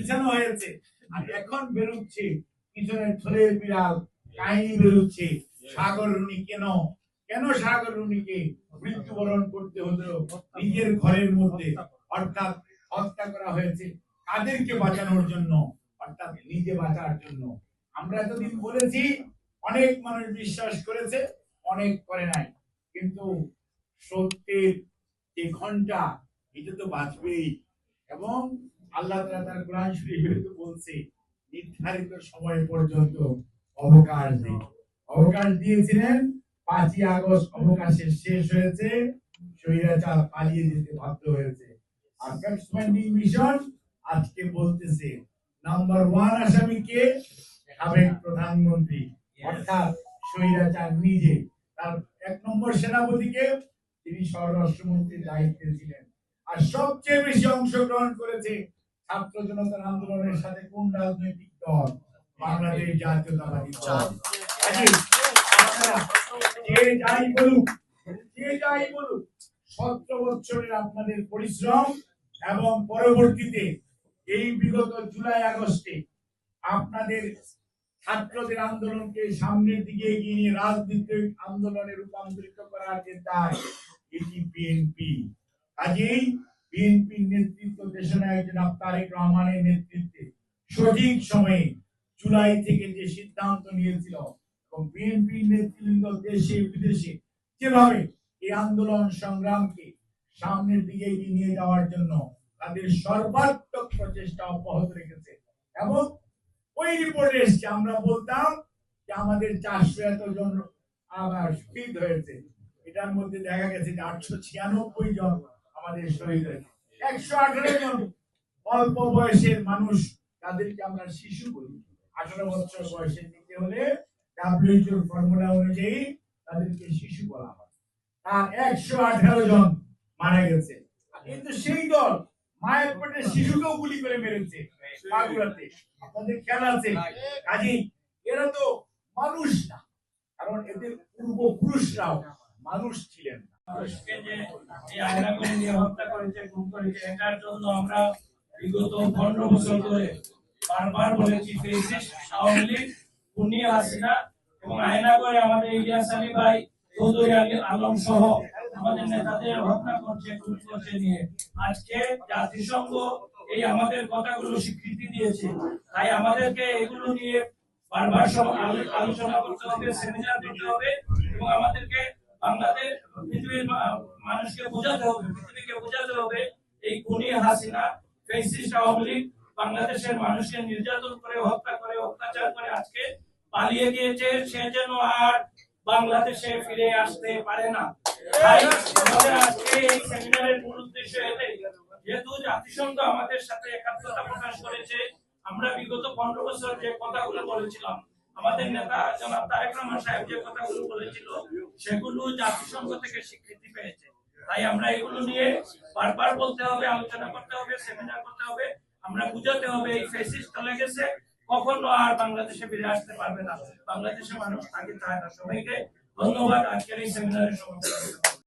পিছানো হয়েছে। আর এখন বেরোচ্ছে, পিছনে থলের বিড়াল, কাহিনী বেরোচ্ছে, সাগর রুনি কেন? কেন সাগর রুনিকে মৃত্যুবরণ করতে হলো নিজের ঘরের মধ্যে? অর্থাৎ হত্যা করা হয়েছে কাদেরকে বাঁচানোর জন্য? অর্থাৎ নিজে বাঁচার জন্য। আমরা এতদিন বলেছি, অনেক মানুষ বিশ্বাস করেছে, অনেক করে নাই। কিন্তু সত্যের যে ঘণ্টা, এটা তো বাঁচবেই। এবং আল্লাহ তার কোরআন শরীফে তো বলছে নির্ধারিত সময় পর্যন্ত অবকাশ দিন অবকাশ দিয়েছিলেন পাঁচই আগস্ট অবকাশের শেষ হয়েছে স্বৈরাচার পালিয়ে যেতে বাধ্য হয়েছে। মিশন আজকে বলতেছে নাম্বার ওয়ান আসামিকে সাবেক প্রধানমন্ত্রী। অর্থাৎ স্বৈরাচার নিজে। তার এক নম্বর সেনাপতিকে তিনি স্বরাষ্ট্রমন্ত্রীর দায়িত্বে ছিলেন। আর সবচেয়ে বেশি অংশগ্রহণ করেছে ছাত্র জনতার আন্দোলনের সাথে কোন রাজনৈতিক দল বাংলাদেশ জাতীয়তাবাদী দল? যে যাই বলুক যে যাই বলুক সতেরো বছরের আপনাদের পরিশ্রম এবং পরবর্তীতে এই বিগত জুলাই আগস্টে আপনাদের ছাত্রদের আন্দোলনকে সামনের দিকে এগিয়ে নিয়ে রাজনৈতিক আন্দোলনে রূপান্তরিত করার যে দায় এটি বিএনপি। কাজেই বিএনপির নেতৃত্ব তারেক রহমানের নেতৃত্বে সঠিক সময়ে জুলাই থেকে যে সিদ্ধান্ত নিয়েছিল এবং বিএনপির নেতৃবৃন্দ দেশে বিদেশে যেভাবে এই আন্দোলন সংগ্রামকে সামনের দিকে নিয়ে যাওয়ার জন্য তাদের সর্বাত্মক প্রচেষ্টা অব্যাহত রেখেছে এবং ওই রিপোর্টে এসছে, আমরা বলতাম যে আমাদের চারশো এত জন আবার হয়েছে। এটার মধ্যে দেখা গেছে যে আটশো ছিয়ানব্বই জন আমাদের শহীদ একশো আঠারো জন অল্প বয়সের মানুষ তাদেরকে আমরা শিশু বলি। আঠারো বছর বয়সের দিকে হলে ডাব্লিউএইচওর ফর্মুলা অনুযায়ী তাদেরকে শিশু বলা হয়। তার একশো আঠারো জন মারা গেছে। কিন্তু সেই দল মায়ের পেটে শিশুকেও গুলি করে মেরেছে বাগুড়াতে আপনাদের খেয়াল আছে? কাজেই এরা তো মানুষ না, কারণ এদের পূর্বপুরুষরাও মানুষ ছিলেন। পনেরো বছর ধরে বারবার আলম সহ আমাদের নেতাদের হত্যা করছে নিয়ে। আজকে জাতিসংঘ এই আমাদের কথাগুলো স্বীকৃতি দিয়েছে। তাই আমাদেরকে এগুলো নিয়ে বারবার আলোচনা করতে হবে, সেমিনার দিতে হবে এবং আমাদেরকে পৃথিবীর মানুষকে বোঝাতে হবে, পৃথিবীকে বোঝাতে হবে এই হাসিনা বাংলাদেশের মানুষকে নির্যাতন করে, হত্যা করে, অত্যাচার করে আজকে পালিয়ে গিয়েছে। সে যেন আর বাংলাদেশে ফিরে আসতে পারে না। যেহেতু জাতিসংঘ আমাদের সাথে একাত্মতা প্রকাশ করেছে, আমরা বিগত পনেরো বছর যে কথাগুলো বলেছিলাম আমাদের নেতা জনাব তারেক রহমান সাহেব যে কথাগুলো বলেছিল, সেগুলো জাতিসংঘ থেকে স্বীকৃতি পেয়েছে। তাই আমরা এগুলো নিয়ে বারবার বলতে হবে, আলোচনা করতে হবে সেমিনার করতে হবে। আমরা বুঝাতে হবে এই ফেসিস চলে গেছে, কখনো আর বাংলাদেশে ফিরে আসতে পারবে না। বাংলাদেশের মানুষ থাকে চায় না। সবাইকে ধন্যবাদ। আজকের এই সেমিনারের সময়